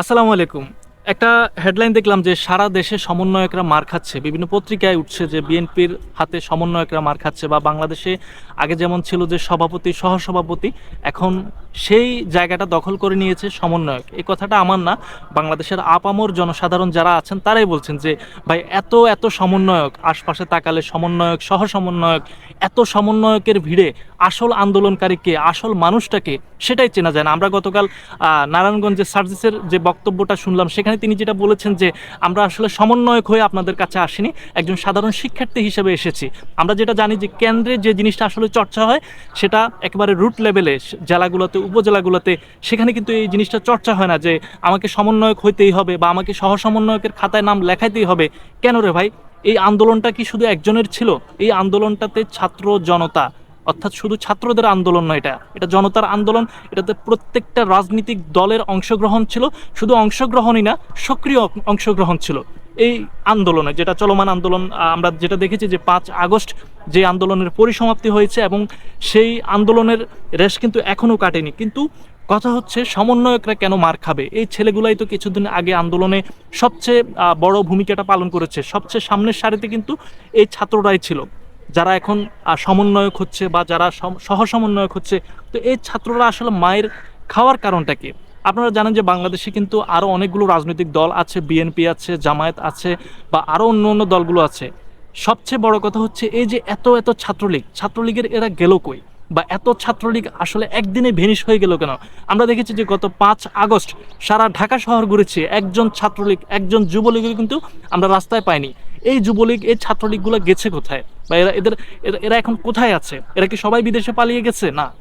আসসালামু আলাইকুম। একটা হেডলাইন দেখলাম যে সারা দেশে সমন্বয়করা মার খাচ্ছে। বিভিন্ন পত্রিকায় উঠছে যে বিএনপির হাতে সমন্বয়করা মার খাচ্ছে বা বাংলাদেশে আগে যেমন ছিল যে সভাপতি, সহসভাপতি, এখন সেই জায়গাটা দখল করে নিয়েছে সমন্বয়ক। এই কথাটা আমার না, বাংলাদেশের আপামর জনসাধারণ যারা আছেন তারাই বলছেন যে, ভাই, এত এত সমন্বয়ক, আশপাশে তাকালে সমন্বয়ক সহ সমন্বয়ক এত সমন্বয়কের ভিড়ে আসল আন্দোলনকারীকে আসল মানুষটাকে সেটাই চেনা যায় না। আমরা গতকাল নারায়ণগঞ্জের সার্জিসের যে বক্তব্যটা শুনলাম, সেখানে তিনি যেটা বলেছেন যে আমরা আসলে সমন্বয়ক হয়ে আপনাদের কাছে আসিনি, একজন সাধারণ শিক্ষার্থী হিসেবে এসেছি। আমরা যেটা জানি যে কেন্দ্রে যে জিনিসটা আসলে চর্চা হয়, সেটা একেবারে রুট লেভেলে জেলাগুলোতে, উপজেলাগুলোতে, সেখানে কিন্তু এই জিনিসটা চর্চা হয় না যে আমাকে সমন্বয়ক হইতেই হবে বা আমাকে সহ সমন্বয়কের খাতায় নাম লেখাইতেই হবে। কেন রে ভাই? এই আন্দোলনটা কি শুধু একজনের ছিল? এই আন্দোলনটাতে ছাত্র জনতা অর্থাৎ শুধু ছাত্রদের আন্দোলন নয় এটা এটা জনতার আন্দোলন, এটাতে প্রত্যেকটা রাজনৈতিক দলের অংশগ্রহণ ছিল, শুধু অংশগ্রহণই না, সক্রিয় অংশগ্রহণ ছিল। এই আন্দোলনে যেটা চলমান আন্দোলন আমরা যেটা দেখেছি যে পাঁচ আগস্ট যে আন্দোলনের পরিসমাপ্তি হয়েছে এবং সেই আন্দোলনের রেশ কিন্তু এখনও কাটেনি। কিন্তু কথা হচ্ছে সমন্বয়করা কেন মার খাবে? এই ছেলেগুলাই তো কিছুদিন আগে আন্দোলনে সবচেয়ে বড় ভূমিকাটা পালন করেছে। সবচেয়ে সামনের সারিতে কিন্তু এই ছাত্ররাই ছিল। যারা এখন সমন্বয়ক হচ্ছে বা যারা সহ সমন্বয়ক হচ্ছে, তো এই ছাত্ররা আসলে মায়ের খাওয়ার কারণটা কি? আপনারা জানেন যে বাংলাদেশে কিন্তু আরও অনেকগুলো রাজনৈতিক দল আছে, বিএনপি আছে, জামায়াত আছে বা আরও অন্য অন্য দলগুলো আছে। সবচেয়ে বড় কথা হচ্ছে এই যে এত এত ছাত্রলীগ, ছাত্রলীগের এরা গেল কই? বা এত ছাত্রলীগ আসলে একদিনে ভেনিশ হয়ে গেল কেন? আমরা দেখেছি যে গত পাঁচ আগস্ট সারা ঢাকা শহর ঘুরেছি একজন ছাত্রলীগ, একজন যুবলীগও কিন্তু আমরা রাস্তায় পাইনি। এই যুবলীগ, এই ছাত্রলীগগুলো গেছে কোথায়? বা এরা, এদের, এরা- এখন কোথায় আছে? এরা কি সবাই বিদেশে পালিয়ে গেছে? না।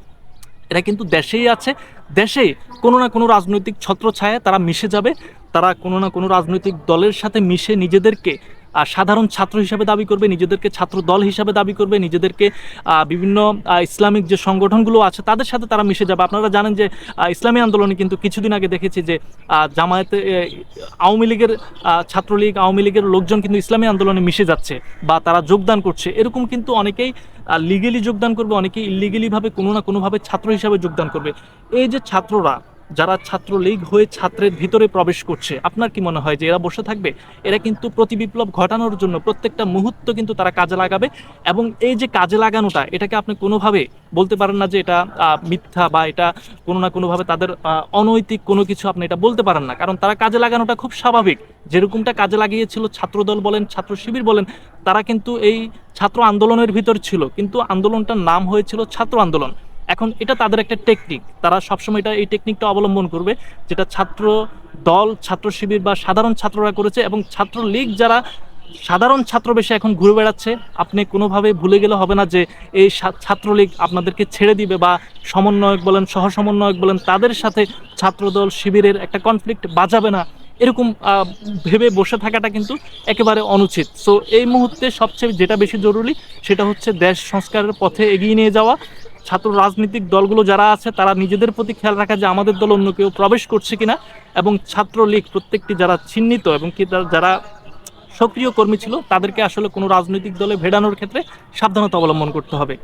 এরা কিন্তু দেশেই আছে। দেশে কোনো না কোনো রাজনৈতিক ছত্রছায়ায় তারা মিশে যাবে। তারা কোনো না কোনো রাজনৈতিক দলের সাথে মিশে নিজেদেরকে সাধারণ ছাত্র হিসাবে দাবি করবে, নিজেদেরকে ছাত্র দল হিসাবে দাবি করবে, নিজেদেরকে বিভিন্ন ইসলামিক যে সংগঠনগুলো আছে, তাদের সাথে তারা মিশে যাবে। আপনারা জানেন যে ইসলামী আন্দোলনে কিন্তু কিছুদিন আগে দেখেছি যে জামায়াতে আওয়ামী লীগের ছাত্রলীগ, আওয়ামী লীগের লোকজন কিন্তু ইসলামী আন্দোলনে মিশে যাচ্ছে বা তারা যোগদান করছে। এরকম কিন্তু অনেকেই লিগেলি যোগদান করবে, অনেকেই ইলিগেলি ভাবে কোনো না কোনোভাবে ছাত্র হিসাবে যোগদান করবে। এই যে ছাত্ররা যারা ছাত্রলীগ হয়ে ছাত্রের ভিতরে প্রবেশ করছে, আপনার কি মনে হয় যে এরা বসে থাকবে? এরা কিন্তু প্রতি বিপ্লব ঘটানোর জন্য প্রত্যেকটা মুহূর্ত কিন্তু তারা কাজে লাগাবে এবং এই যে কাজে লাগানোটা, এটাকে আপনি কোনোভাবে বলতে পারেন না যে এটা মিথ্যা বা এটা কোনো না কোনোভাবে তাদের অনৈতিক কোনো কিছু আপনি এটা বলতে পারেন না। কারণ তারা কাজে লাগানোটা খুব স্বাভাবিক। যেরকমটা কাজে লাগিয়েছিল ছাত্রদল বলেন ছাত্র শিবির বলেন, তারা কিন্তু এই ছাত্র আন্দোলনের ভিতর ছিল। কিন্তু আন্দোলনটার নাম হয়েছিল ছাত্র আন্দোলন। এখন এটা তাদের একটা টেকনিক তারা সবসময় এটা এই টেকনিকটা অবলম্বন করবে, যেটা ছাত্র দল, ছাত্র শিবির বা সাধারণ ছাত্ররা করেছে এবং ছাত্র লীগ যারা সাধারণ ছাত্র বেশি এখন ঘুরে বেড়াচ্ছে, আপনি কোনোভাবে ভুলে গেলে হবে না যে এই ছাত্রলীগ আপনাদেরকে ছেড়ে দিবে বা সমন্বয়ক বলেন সহ সমন্বয়ক বলেন, তাদের সাথে ছাত্রদল শিবিরের একটা কনফ্লিক্ট বাজাবে না। এরকম ভেবে বসে থাকাটা কিন্তু একেবারে অনুচিত। সো এই মুহূর্তে সবচেয়ে যেটা বেশি জরুরি, সেটা হচ্ছে দেশ সংস্কারের পথে এগিয়ে নিয়ে যাওয়া ছাত্র রাজনৈতিক দলগুলো যারা আছে, তারা নিজেদের প্রতি খেয়াল রাখা যে আমাদের দল অন্য কেউ প্রবেশ করছে কিনা এবং ছাত্রলীগ প্রত্যেকটি যারা চিহ্নিত এবং কি যারা সক্রিয় কর্মী ছিল, তাদেরকে আসলে কোনো রাজনৈতিক দলে ভেড়ানোর ক্ষেত্রে সাবধানতা অবলম্বন করতে হবে।